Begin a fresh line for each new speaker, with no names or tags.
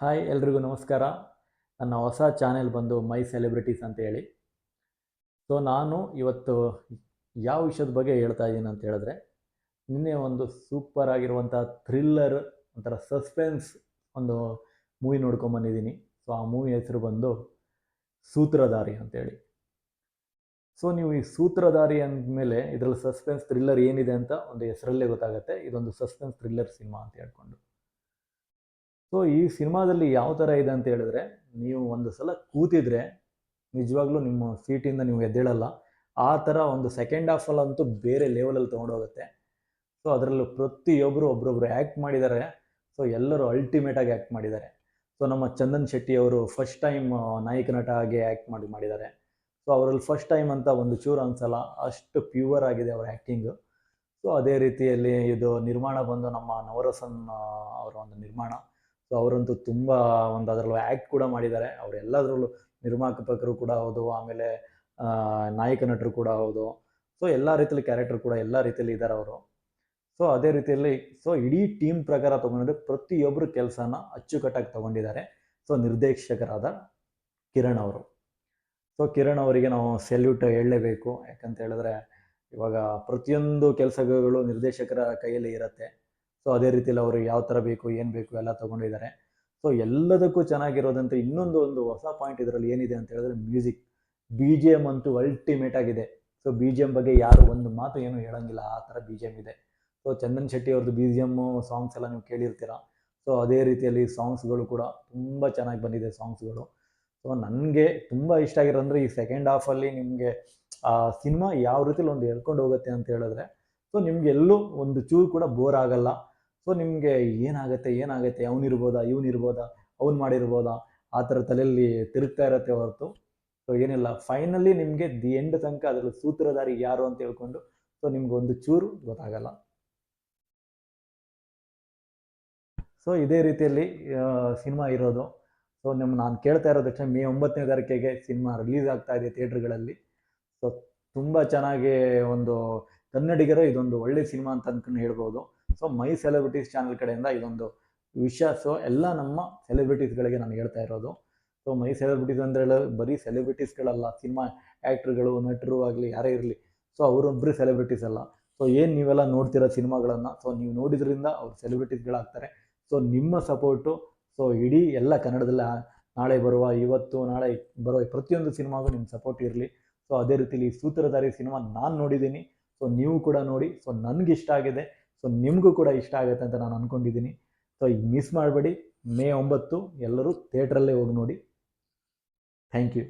Hi ಎಲ್ರಿಗೂ ನಮಸ್ಕಾರ. ನನ್ನ ಹೊಸ ಚಾನೆಲ್ ಬಂದು ಮೈ ಸೆಲೆಬ್ರಿಟೀಸ್ ಅಂತ ಹೇಳಿ. ಸೊ ನಾನು ಇವತ್ತು ಯಾವ ವಿಷಯದ ಬಗ್ಗೆ ಹೇಳ್ತಾ ಇದ್ದೀನಿ ಅಂತ ಹೇಳಿದ್ರೆ, ನಿನ್ನೆ ಒಂದು ಸೂಪರ್ ಆಗಿರುವಂಥ ಥ್ರಿಲ್ಲರ್ ಒಂಥರ ಸಸ್ಪೆನ್ಸ್ ಒಂದು ಮೂವಿ ನೋಡ್ಕೊಂಬಂದಿದ್ದೀನಿ ಸೊ ಆ ಮೂವಿ ಹೆಸರು ಬಂದು ಸೂತ್ರಧಾರಿ ಅಂತೇಳಿ ಸೊ ನೀವು ಈ ಸೂತ್ರಧಾರಿ ಅಂದಮೇಲೆ ಇದರಲ್ಲಿ ಸಸ್ಪೆನ್ಸ್ ಥ್ರಿಲ್ಲರ್ ಏನಿದೆ ಅಂತ ಒಂದು ಹೆಸರಲ್ಲೇ ಗೊತ್ತಾಗುತ್ತೆ. ಇದೊಂದು ಸಸ್ಪೆನ್ಸ್ ಥ್ರಿಲ್ಲರ್ ಸಿನಿಮಾ ಅಂತ ಹೇಳ್ಕೊಂಡು. ಸೊ ಈ ಸಿನಿಮಾದಲ್ಲಿ ಯಾವ ಥರ ಇದೆ ಅಂತ ಹೇಳಿದ್ರೆ, ನೀವು ಒಂದು ಸಲ ಕೂತಿದ್ರೆ, ನಿಜವಾಗ್ಲೂ ನಿಮ್ಮ ಸೀಟಿಂದ ನೀವು ಎದ್ದೇಳಲ್ಲ. ಆ ಥರ ಒಂದು ಸೆಕೆಂಡ್ ಹಾಫಲ್ಲಂತೂ ಬೇರೆ ಲೆವೆಲಲ್ಲಿ ತೊಗೊಂಡೋಗುತ್ತೆ. ಸೊ ಅದರಲ್ಲೂ ಪ್ರತಿಯೊಬ್ಬರು ಒಬ್ರೊಬ್ರು ಆ್ಯಕ್ಟ್ ಮಾಡಿದ್ದಾರೆ ಸೊ ಎಲ್ಲರೂ ಅಲ್ಟಿಮೇಟಾಗಿ ಆ್ಯಕ್ಟ್ ಮಾಡಿದ್ದಾರೆ ಸೊ ನಮ್ಮ ಚಂದನ್ ಶೆಟ್ಟಿ ಅವರು ಫಸ್ಟ್ ಟೈಮ್ ನಾಯಕ ನಟ ಆಗಿ ಆ್ಯಕ್ಟ್ ಮಾಡಿ ಮಾಡಿದ್ದಾರೆ ಸೊ ಅವರಲ್ಲಿ ಫಸ್ಟ್ ಟೈಮ್ ಅಂತ ಒಂದು ಚೂರು ಅನ್ಸಲ್ಲ. ಅಷ್ಟು ಪ್ಯೂವರ್ ಆಗಿದೆ ಅವ್ರ ಆ್ಯಕ್ಟಿಂಗು ಸೊ ಅದೇ ರೀತಿಯಲ್ಲಿ ಇದು ನಿರ್ಮಾಣ ಬಂದು ನಮ್ಮ ನವರಸನ್ ಅವರ ಒಂದು ನಿರ್ಮಾಣ. ಸೊ ಅವರಂತೂ ತುಂಬ ಒಂದು ಅದರಲ್ಲೂ ಆ್ಯಕ್ಟ್ ಕೂಡ ಮಾಡಿದ್ದಾರೆ. ಅವರೆಲ್ಲದರಲ್ಲೂ ನಿರ್ಮಾಪಕರು ಕೂಡ ಹೌದು, ಆಮೇಲೆ ನಾಯಕ ನಟರು ಕೂಡ ಹೌದು. ಸೊ ಎಲ್ಲ ರೀತಿಯಲ್ಲಿ ಕ್ಯಾರೆಕ್ಟರ್ ಕೂಡ ಎಲ್ಲ ರೀತಿಯಲ್ಲಿ ಇದ್ದಾರೆ ಅವರು. ಸೊ ಅದೇ ರೀತಿಯಲ್ಲಿ ಸೊ ಇಡೀ ಟೀಮ್ ಪ್ರಕಾರ ತೊಗೊಂಡ್ರೆ ಪ್ರತಿಯೊಬ್ಬರು ಕೆಲಸನ ಅಚ್ಚುಕಟ್ಟಾಗಿ ತೊಗೊಂಡಿದ್ದಾರೆ. ಸೊ ನಿರ್ದೇಶಕರಾದ ಕಿರಣ್ ಅವರು. ಸೊ ಕಿರಣ್ ಅವರಿಗೆ ನಾವು ಸೆಲ್ಯೂಟ್ ಹೇಳಲೇಬೇಕು. ಯಾಕಂತ ಹೇಳಿದ್ರೆ ಇವಾಗ ಪ್ರತಿಯೊಂದು ಕೆಲಸಗಳು ನಿರ್ದೇಶಕರ ಕೈಯಲ್ಲಿ ಇರುತ್ತೆ. ಸೊ ಅದೇ ರೀತಿಯಲ್ಲಿ ಅವರು ಯಾವ ಥರ ಬೇಕು, ಏನು ಬೇಕು ಎಲ್ಲ ತೊಗೊಂಡಿದ್ದಾರೆ. ಸೊ ಎಲ್ಲದಕ್ಕೂ ಚೆನ್ನಾಗಿರೋದಂತ ಇನ್ನೊಂದು ಒಂದು ಹೊಸ ಪಾಯಿಂಟ್ ಇದರಲ್ಲಿ ಏನಿದೆ ಅಂತ ಹೇಳಿದ್ರೆ ಮ್ಯೂಸಿಕ್ ಬಿ ಜಿ ಎಂ ಅಂತೂ ಅಲ್ಟಿಮೇಟ್ ಆಗಿದೆ. ಸೊ ಬಿ ಜಿ ಎಂ ಬಗ್ಗೆ ಯಾರು ಒಂದು ಮಾತು ಏನು ಹೇಳಂಗಿಲ್ಲ, ಆ ಥರ ಬಿ ಜಿ ಎಂ ಇದೆ. ಸೊ ಚಂದನ್ ಶೆಟ್ಟಿ ಅವ್ರದ್ದು ಬಿ ಜಿ ಎಮ್ಮು ಸಾಂಗ್ಸ್ ಎಲ್ಲ ನೀವು ಕೇಳಿರ್ತೀರ? ಸೊ ಅದೇ ರೀತಿಯಲ್ಲಿ ಸಾಂಗ್ಸ್ಗಳು ಕೂಡ ತುಂಬ ಚೆನ್ನಾಗಿ ಬಂದಿದೆ ಸಾಂಗ್ಸ್ಗಳು ಸೊ ನನಗೆ ತುಂಬ ಇಷ್ಟ ಆಗಿರೋಂದ್ರೆ ಈ ಸೆಕೆಂಡ್ ಹಾಫಲ್ಲಿ ನಿಮಗೆ, ಆ ಸಿನಿಮಾ ಯಾವ ರೀತಿಲಿ ಒಂದು ಹೇಳ್ಕೊಂಡು ಹೋಗುತ್ತೆ ಅಂತ ಹೇಳಿದ್ರೆ ಸೊ ನಿಮ್ಗೆ ಎಲ್ಲೂ ಒಂದು ಚೂರು ಕೂಡ ಬೋರ್ ಆಗಲ್ಲ. ಸೊ ನಿಮಗೆ ಏನಾಗುತ್ತೆ ಏನಾಗುತ್ತೆ? ಅವನಿರ್ಬೋದಾ ಇವನಿರ್ಬೋದಾ ಅವ್ನು ಮಾಡಿರ್ಬೋದಾ? ಆ ಥರ ತಲೆಯಲ್ಲಿ ತಿರುಗ್ತಾ ಇರತ್ತೆ ಹೊರತು. ಸೊ ಏನಿಲ್ಲ. ಫೈನಲಿ ನಿಮಗೆ ದಿ ಎಂಡ್ ತನಕ ಅದರಲ್ಲಿ ಸೂತ್ರಧಾರಿ ಯಾರು ಅಂತ ಹೇಳ್ಕೊಂಡು ಸೊ ನಿಮ್ಗೆ ಒಂದು ಚೂರು ಗೊತ್ತಾಗಲ್ಲ. ಸೊ ಇದೇ ರೀತಿಯಲ್ಲಿ ಸಿನಿಮಾ ಇರೋದು. ಸೊ ನಿಮ್ಮ ನಾನು ಕೇಳ್ತಾ ಇರೋದು ತಕ್ಷಣ ಮೇ ಒಂಬತ್ತನೇ ತಾರೀಕಿಗೆ ಸಿನಿಮಾ ರಿಲೀಸ್ ಆಗ್ತಾ ಇದೆ ಥಿಯೇಟ್ರ್ಗಳಲ್ಲಿ ಸೊ ತುಂಬ ಚೆನ್ನಾಗಿ ಒಂದು ಕನ್ನಡಿಗರ ಇದೊಂದು ಒಳ್ಳೆ ಸಿನಿಮಾ ಅಂತ ಅನ್ಕೊಂಡು ಹೇಳ್ಬೋದು. ಸೊ ಮೈ ಸೆಲೆಬ್ರಿಟೀಸ್ ಚಾನಲ್ ಕಡೆಯಿಂದ ಇದೊಂದು ವಿಷಯ ಸೊ ಎಲ್ಲ ನಮ್ಮ ಸೆಲೆಬ್ರಿಟೀಸ್ಗಳಿಗೆ ನಾನು ಹೇಳ್ತಾ ಇರೋದು. ಸೊ ಮೈ ಸೆಲೆಬ್ರಿಟೀಸ್ ಅಂದರೆ ಬರೀ ಸೆಲೆಬ್ರಿಟೀಸ್ಗಳಲ್ಲ ಸಿನಿಮಾ ಆ್ಯಕ್ಟ್ರುಗಳು ನಟರು ಆಗಲಿ, ಯಾರೇ ಇರಲಿ. ಸೊ ಅವರೊಬ್ಬರು ಸೆಲೆಬ್ರಿಟೀಸ್ ಅಲ್ಲ. ಸೊ ಏನು ನೀವೆಲ್ಲ ನೋಡ್ತಿರೋ ಸಿನಿಮಾಗಳನ್ನು? ಸೊ ನೀವು ನೋಡಿದ್ರಿಂದ ಅವ್ರು ಸೆಲೆಬ್ರಿಟೀಸ್ಗಳಾಗ್ತಾರೆ ಸೊ ನಿಮ್ಮ ಸಪೋರ್ಟು ಸೊ ಇಡೀ ಎಲ್ಲ ಕನ್ನಡದಲ್ಲಿ. ನಾಳೆ ಬರುವ, ಇವತ್ತು, ನಾಳೆ ಬರುವ ಪ್ರತಿಯೊಂದು ಸಿನಿಮಾಗೂ ನಿಮ್ಮ ಸಪೋರ್ಟ್ ಇರಲಿ. ಸೊ ಅದೇ ರೀತಿಲಿ ಸೂತ್ರಧಾರಿ ಸಿನಿಮಾ ನಾನು ನೋಡಿದ್ದೀನಿ. ಸೊ ನೀವು ಕೂಡ ನೋಡಿ. ಸೊ ನನಗಿಷ್ಟ ಆಗಿದೆ. ಸೊ ನಿಮಗೂ ಕೂಡ ಇಷ್ಟ ಆಗುತ್ತೆ ಅಂತ ನಾನು ಅಂದ್ಕೊಂಡಿದ್ದೀನಿ ಸೊ ಈಗ ಮಿಸ್ ಮಾಡಬೇಡಿ. ಮೇ ಒಂಬತ್ತು ಎಲ್ಲರೂ ಥಿಯೇಟ್ರಲ್ಲೇ ಹೋಗಿ ನೋಡಿ. Thank you